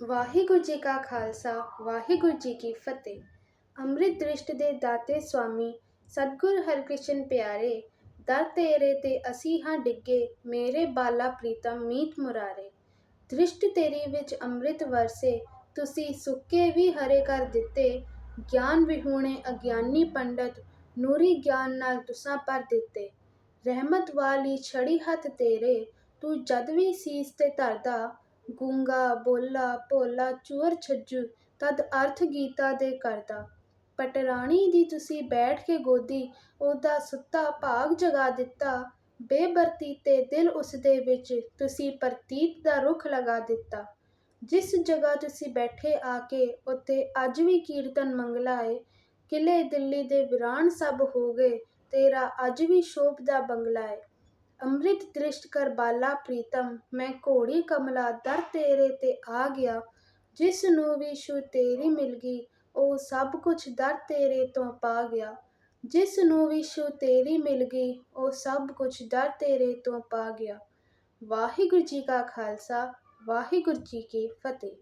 ਵਾਹਿਗੁਰੂ ਜੀ ਕਾ ਖਾਲਸਾ, ਵਾਹਿਗੁਰੂ ਜੀ ਕੀ ਫਤਿਹ। ਅੰਮ੍ਰਿਤ ਦ੍ਰਿਸ਼ਟ ਦੇ ਦਾਤੇ ਸੁਆਮੀ ਸਤਿਗੁਰ ਹਰਿਕ੍ਰਿਸ਼ਨ ਪਿਆਰੇ, ਦਰ ਤੇਰੇ ਤੇ ਅਸੀਂ ਹਾਂ ਡਿੱਗੇ, ਮੇਰੇ ਬਾਲਾ ਪ੍ਰੀਤਮ ਮੀਤ ਮੁਰਾਰੇ। ਦ੍ਰਿਸ਼ਟ ਤੇਰੀ ਵਿੱਚ ਅੰਮ੍ਰਿਤ ਵਰਸੇ, ਤੁਸੀਂ ਸੁੱਕੇ ਵੀ ਹਰੇ ਕਰ ਦਿੱਤੇ, ਗਿਆਨ ਵਿਹੂਣੇ ਅਗਿਆਨੀ ਪੰਡਤ, ਨੂਰੀ ਗਿਆਨ ਨਾਲ ਤੁਸਾਂ ਭਰ ਦਿੱਤੇ। ਰਹਿਮਤ ਵਾਲੀ ਛੜੀ ਹੱਥ ਤੇਰੇ, ਤੂੰ ਜਦ ਵੀ ਸੀਸ ਤੇ ਧਰਦਾ ਗੂੰਗਾ, ਬੋਲਾ, ਭੋਲਾ, ਚੂਰ, ਛੱਜੂ, ਤਦ ਅਰਥ ਗੀਤਾ ਦੇ ਕਰਦਾ। ਪਟਰਾਣੀ ਦੀ ਤੁਸੀਂ ਬੈਠ ਕੇ ਗੋਦੀ, ਉਹਦਾ ਸੁੱਤਾ ਭਾਗ ਜਗਾ ਦਿੱਤਾ। ਬੇਬਰਤੀ ਤੇ ਦਿਲ ਉਸਦੇ ਵਿੱਚ, ਤੁਸੀਂ ਪ੍ਰਤੀਤ ਦਾ ਰੁੱਖ ਲਗਾ ਦਿੱਤਾ। ਜਿਸ ਜਗ੍ਹਾ ਤੁਸੀਂ ਬੈਠੇ ਆ ਕੇ, ਉੱਥੇ ਅੱਜ ਵੀ ਕੀਰਤਨ ਮੰਗਲਾ ਏ। ਕਿਲੇ ਦਿੱਲੀ ਦੇ ਵਿਰਾਨ ਸਭ ਹੋ ਗਏ, ਤੇਰਾ ਅੱਜ ਵੀ ਸ਼ੋਭ ਦਾ ਬੰਗਲਾ ਏ। ਅੰਮ੍ਰਿਤ ਦ੍ਰਿਸ਼ਟ ਕਰ ਬਾਲਾ ਪ੍ਰੀਤਮ, ਮੈਂ ਘੋੜੀ ਕਮਲਾ ਦਰ ਤੇਰੇ ਤੇ ਆ ਗਿਆ। ਜਿਸ ਨੂੰ ਵੀ ਛੂ ਤੇਰੀ ਮਿਲ ਗਈ, ਉਹ ਸਭ ਕੁਝ ਦਰ ਤੇਰੇ ਤੋਂ ਪਾ ਗਿਆ। ਜਿਸ ਨੂੰ ਵੀ ਛੂ ਤੇਰੀ ਮਿਲ ਗਈ, ਉਹ ਸਭ ਕੁਝ ਦਰ ਤੇਰੇ ਤੋਂ ਪਾ ਗਿਆ। ਵਾਹਿਗੁਰੂ ਜੀ ਕਾ ਖਾਲਸਾ, ਵਾਹਿਗੁਰੂ ਜੀ ਕੀ ਫਤਿਹ।